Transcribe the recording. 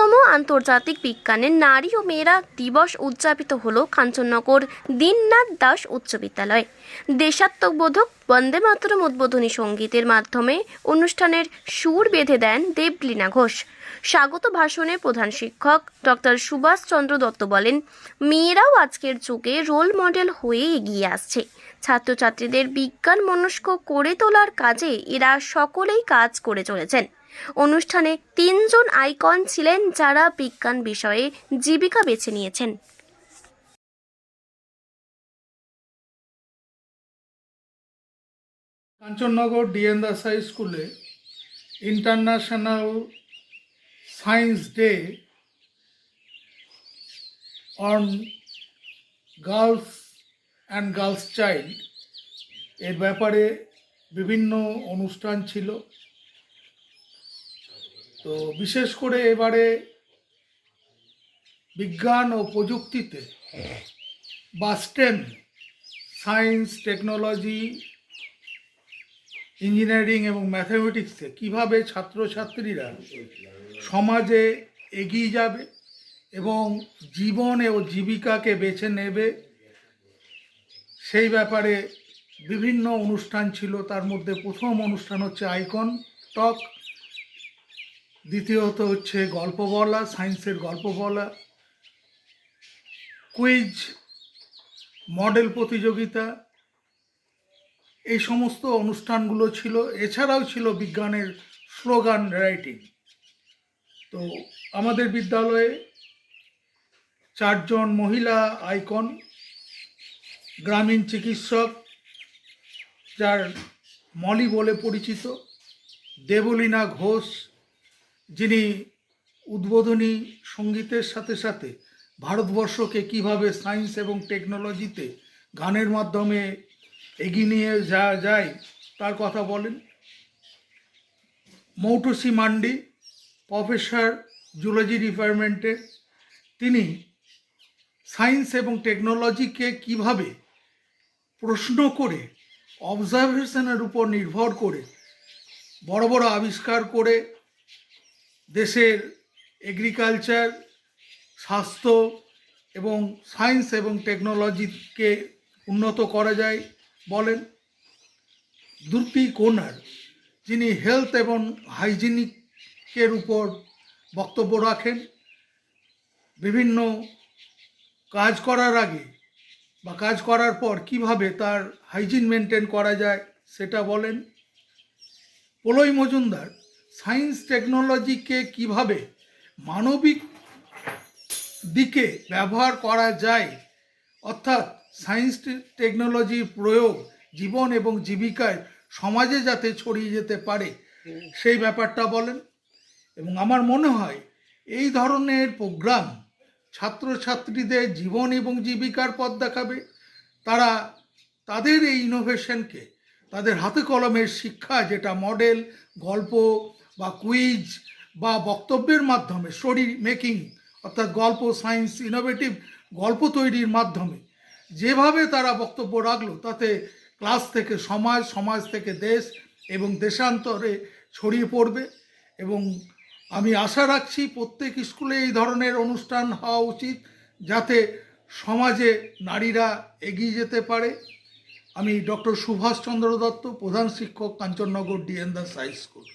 ষোলোতম আন্তর্জাতিক বিজ্ঞানের নারী ও মেয়েরা দিবস উদযাপিত হল কাঞ্চননগর দীননাথ দাস উচ্চ বিদ্যালয়ে। দেশাত্মবোধক বন্দে মাতরম উদ্বোধনী সঙ্গীতের মাধ্যমে অনুষ্ঠানের সুর বেঁধে দেন দেবলীনা ঘোষ। স্বাগত ভাষণে প্রধান শিক্ষক ডক্টর সুভাষ চন্দ্র দত্ত বলেন, মেয়েরাও আজকের যুগে রোল মডেল হয়ে এগিয়ে আসছে। ছাত্রছাত্রীদের বিজ্ঞান মনস্ক করে তোলার কাজে এরা সকলেই কাজ করে চলেছেন। অনুষ্ঠানে তিনজন আইকন ছিলেন যারা বিজ্ঞান বিষয়ে জীবিকা বেছে নিয়েছেন। কাঞ্চননগর ডিএন দাস হাই স্কুলে international science day on girls and girls child এর ব্যাপারে বিভিন্ন অনুষ্ঠান ছিল। তো বিশেষ করে এবারে বিজ্ঞান ও প্রযুক্তিতে বা স্টেম সায়েন্স টেকনোলজি ইঞ্জিনিয়ারিং এবং ম্যাথামেটিক্সে কীভাবে ছাত্রছাত্রীরা সমাজে এগিয়ে যাবে এবং জীবনে ও জীবিকাকে বেছে নেবে, সেই ব্যাপারে বিভিন্ন অনুষ্ঠান ছিল। তার মধ্যে প্রথম অনুষ্ঠান হচ্ছে আইকন টক। দ্বিতীয়ত হচ্ছে গল্প বলা, সায়েন্সের গল্প বলা, কুইজ, মডেল প্রতিযোগিতা, এই সমস্ত অনুষ্ঠানগুলো ছিল। এছাড়াও ছিল বিজ্ঞানের স্লোগান রাইটিং। তো আমাদের বিদ্যালয়ে চারজন মহিলা আইকন, গ্রামীণ চিকিৎসক, যার মলি বলে পরিচিত, দেবলীনা ঘোষ যিনি উদ্বোধনী সঙ্গীতের সাথে সাথে ভারতবর্ষকে কীভাবে সায়েন্স এবং টেকনোলজিতে গানের মাধ্যমে এগিয়ে নিয়ে যাওয়া যায়, তার কথা বলেন। মৌটুসি মান্ডি, প্রফেসর জুলজি ডিপার্টমেন্টে তিনি সায়েন্স এবং টেকনোলজিকে কীভাবে প্রশ্ন করে, অবজারভেশনের উপর নির্ভর করে, বড় বড় আবিষ্কার করে দেশের এগ্রিকালচার স্বাস্থ্য এবং সায়েন্স এবং টেকনোলজিকে উন্নত করা যায় বলেন দুর্পি কোনার, যিনি হেলথ এবং হাইজিনিকের উপর বক্তব্য রাখেন। বিভিন্ন কাজ করার আগে বা কাজ করার পর কীভাবে তার হাইজিন মেনটেন করা যায় সেটা বলেন। পোলই মজুমদার সায়েন্স টেকনোলজিকে কীভাবে মানবিক দিকে ব্যবহার করা যায়, অর্থাৎ সায়েন্স টেকনোলজির প্রয়োগ জীবন এবং জীবিকায় সমাজে যাতে ছড়িয়ে যেতে পারে, সেই ব্যাপারটা বলেন। এবং আমার মনে হয় এই ধরনের প্রোগ্রাম ছাত্রছাত্রীদের জীবন এবং জীবিকার পথ দেখাবে। তারা তাদের এই ইনোভেশনকে তাদের হাতে কলমের শিক্ষা, যেটা মডেল গল্প বা কুইজ বা বক্তব্যের মাধ্যমে স্টোরি মেকিং, অর্থাৎ গল্প, সায়েন্স ইনোভেটিভ গল্প তৈরির মাধ্যমে যেভাবে তারা বক্তব্য রাখল, তাতে ক্লাস থেকে সমাজ সমাজ থেকে দেশ এবং দেশান্তরে ছড়িয়ে পড়বে এবং আমি আশা রাখছি প্রত্যেক স্কুলে এই ধরনের অনুষ্ঠান হওয়া উচিত যাতে সমাজে নারীরা এগিয়ে যেতে পারে। আমি ডক্টর সুভাষচন্দ্র দত্ত, প্রধান শিক্ষক Kanchannagar DN Das high school.